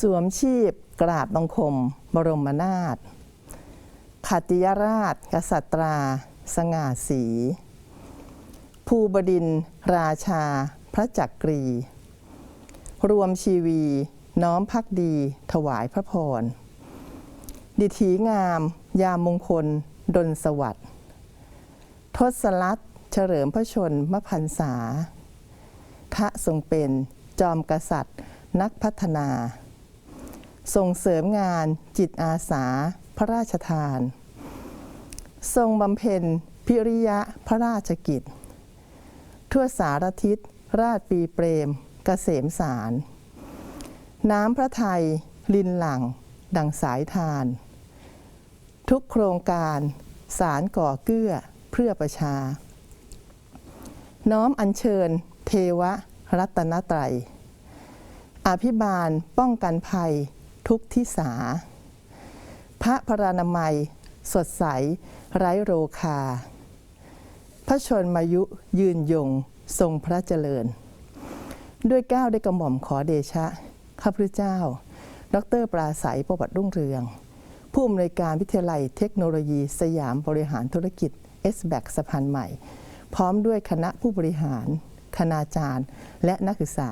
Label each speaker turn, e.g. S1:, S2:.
S1: สวมชีพกราบบังคม บรมนาถขัติยราช กษัตรา สง่าสี ภูบดิน ราชา พระจักรี รวมชีวี น้อมพักดี ถวายพระพร ดิถีงาม ยามมงคล ดลสวัสดิ์ทศลัตเฉลิมพระชนมพรรษา ทะทรงเป็นจอมกษัตริย์ นักพัฒนา ส่งเสริมงานจิตอาสา พระราชทาน ทรงบำเพ็ญพิริยะพระราชกิจ ทั่วสารทิศ ราชปีเปรมกเกษมสาร น้ำพระไทย ลินหลัง ดังสายทาน ทุกโครงการสารก่อเกื้อเพื่อประชา น้อมอัญเชิญ เทวรัตนไตรอภิบาลป้องกันภัย ทุกทิสา พระพรานามัย สดใส ไร้โรคา พระชนมายุยืนยงทรงพระเจริญ ด้วยก้าวได้กระหม่อมขอเดชะ ข้าพเจ้า ดรปราศัยประวัติรุ่งเรือง ผู้อำนวยการวิทยาลัยเทคโนโลยีสยามบริหารธุรกิจ s b a c สะพานใหม่ พร้อมด้วยคณะผู้บริหาร คณาจารย์ และนักศึกษา